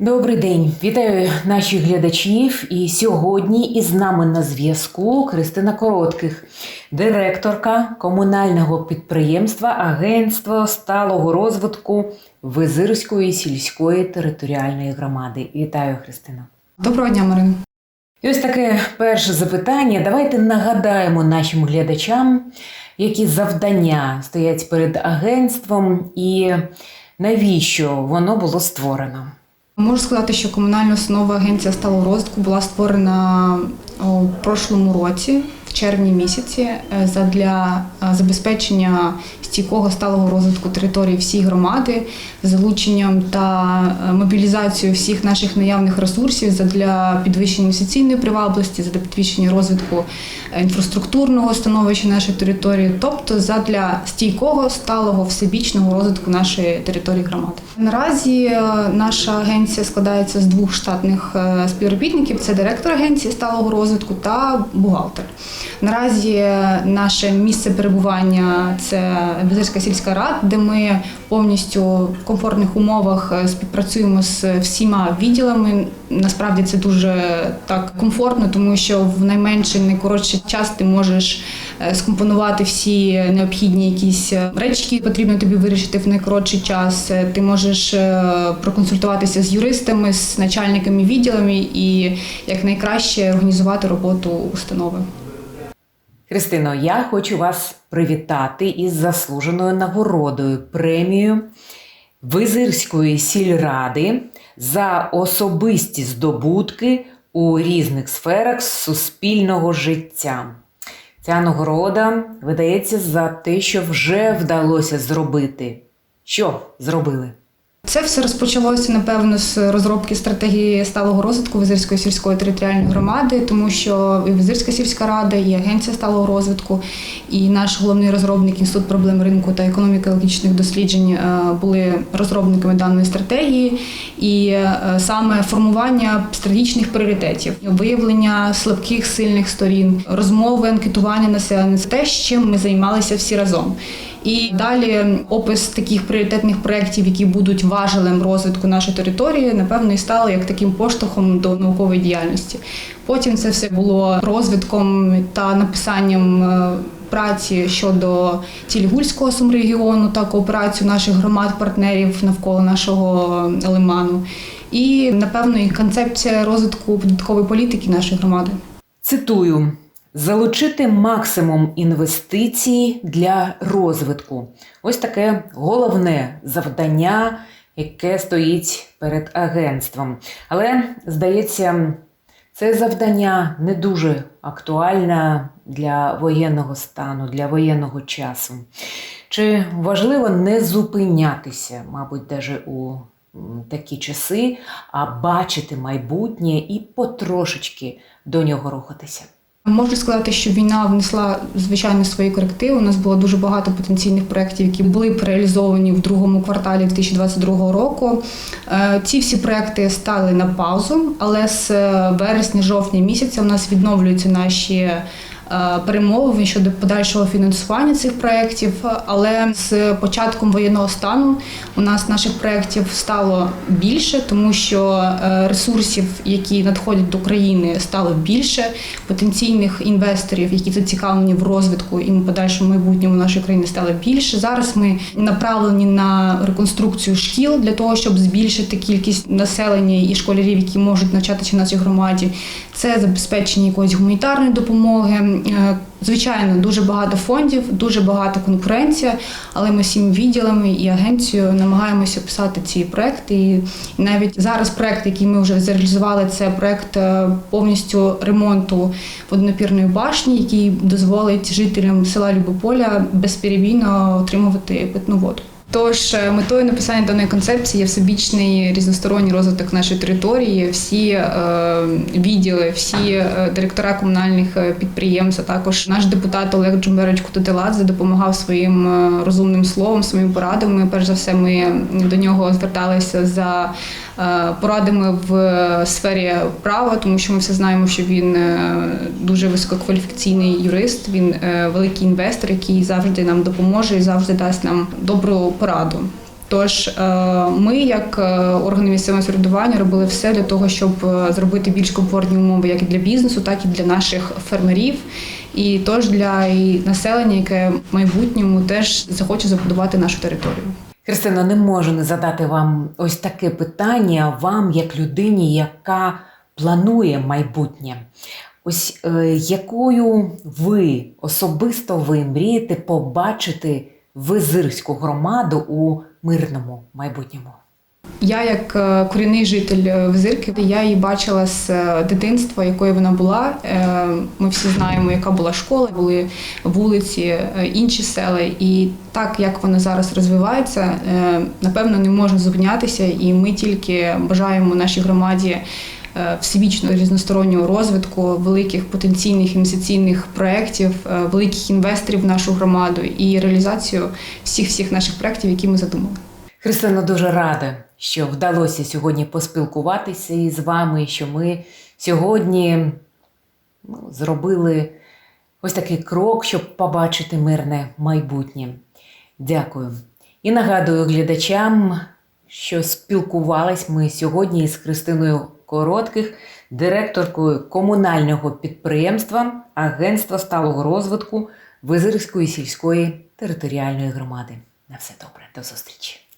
Добрий день, вітаю наших глядачів. І сьогодні із нами на зв'язку Христина Коротких, директорка комунального підприємства Агентство сталого розвитку Визирської сільської територіальної громади. Вітаю, Христина. Доброго дня, Марина. І ось таке перше запитання. Давайте нагадаємо нашим глядачам, які завдання стоять перед агентством і навіщо воно було створено. Можу сказати, що комунальна основа Агенція сталого розвитку була створена у прошлому році, червні місяці, е, задля е, забезпечення стійкого сталого розвитку території всієї громади, залученням та е, мобілізацією всіх наших наявних ресурсів задля підвищення інвестиційної привабливості, задля підвищення розвитку інфраструктурного становища нашої території, тобто задля стійкого, сталого, всебічного розвитку нашої території громади. Наразі наша агенція складається з двох штатних співробітників: це директор агенції сталого розвитку та бухгалтер. Наразі наше місце перебування це Безирська сільська рада, де ми повністю в комфортних умовах е, співпрацюємо з всіма відділами. Насправді це дуже так комфортно, тому що в найменший найкоротший час ти можеш е, скомпонувати всі необхідні якісь е, речі, які потрібно тобі вирішити в найкоротший час. Ти можеш проконсультуватися з юристами, з начальниками відділами і як найкраще організувати роботу установи. Христино, я хочу вас привітати із заслуженою нагородою премією Визирської сільради за особисті здобутки у різних сферах суспільного життя. Ця нагорода видається за те, що вже вдалося зробити. Що зробили? Це все розпочалося напевно з розробки стратегії сталого розвитку Визирської сільської територіальної громади, тому що і Визирська сільська рада, і агенція сталого розвитку, і наш головний розробник інститут проблем ринку та економіки логічних досліджень е, були розробниками даної стратегії, і е, саме формування стратегічних пріоритетів, виявлення слабких сильних сторін, розмови, анкетування населення це те, чим ми займалися всі разом. І далі опис таких пріоритетних проєктів, які будуть важелем розвитку нашої території, напевно, і стало як таким поштовхом до наукової діяльності. Потім це все було розвитком та написанням е, праці щодо Цілігульського сумрегіону та кооперацію наших громад-партнерів навколо нашого лиману. І напевно і концепція розвитку податкової політики нашої громади. Цитую: залучити максимум інвестицій для розвитку. Ось таке головне завдання, яке стоїть перед агентством. Але, здається, це завдання не дуже актуальне для воєнного стану, для воєнного часу. Чи важливо не зупинятися, мабуть, навіть у такі часи, а бачити майбутнє і потрошечки до нього рухатися? Можу сказати, що війна внесла звичайно свої корективи. У нас було дуже багато потенційних проєктів, які були реалізовані в другому кварталі 2022 року. Е, Ці всі проекти стали на паузу, але з вересня-жовтня місяця у нас відновлюються наші. Е, Перемови щодо подальшого фінансування цих проєктів, але з початком воєнного стану у нас наших проєктів стало більше, тому що е, ресурсів, які надходять до країни, стало більше. Потенційних інвесторів, які зацікавлені в розвитку і в подальшому майбутньому нашої країни, стало більше. Зараз ми направлені на реконструкцію шкіл для того, щоб збільшити кількість населення і школярів, які можуть навчатися в нашій громаді. Це забезпечення якоїсь гуманітарної допомоги. Е, Звичайно, дуже багато фондів, дуже багато конкуренція, але ми всім відділами і агенцією намагаємося писати ці проекти. І навіть зараз проект, який ми вже зреалізували, це проект е, повністю ремонту водонапірної башні, який дозволить жителям села Любополя безперебійно отримувати питну воду. Тож е, метою написання даної концепції є всебічний різносторонній розвиток нашої території, всі е, відділи, всі е, директора комунальних підприємств, а також наш депутат Олег Джумберович Кутотеладзе допомагав своїм розумним словом, своїми порадами. Перш за все, ми до нього зверталися за порадами в е, сфері права, тому що ми все знаємо, що він е, дуже висококваліфікаційний юрист. Він е, великий інвестор, який завжди нам допоможе і завжди дасть нам добру пораду. Тож е, ми, як е, органи місцевого самоврядування, робили все для того, щоб е, зробити більш комфортні умови як для бізнесу, так і для наших фермерів. І тож для населення, яке в майбутньому теж захоче забудувати нашу територію. Христина, не можу не задати вам ось таке питання вам, як людині, яка планує майбутнє. Ось е, якою ви особисто ви мрієте побачити визирську громаду у мирному майбутньому? Я, як е, корінний житель е, Визирки, я її бачила з е, дитинства, якою вона була. Ми всі знаємо, яка була школа, були вулиці, інші села. І так як вона зараз розвивається, напевно, не можна зупинятися. І ми тільки бажаємо нашій громаді всебічного різностороннього розвитку, великих потенційних інвестиційних проєктів, великих інвесторів в нашу громаду і реалізацію всіх всіх наших проєктів, які ми задумали. Христина дуже рада, що вдалося сьогодні поспілкуватися із вами, що ми сьогодні ну, зробили ось такий крок, щоб побачити мирне майбутнє. Дякую. І нагадую глядачам, що спілкувались ми сьогодні із Христиною Коротких, директоркою комунального підприємства Агентства сталого розвитку Визирської сільської територіальної громади. На все добре, до зустрічі.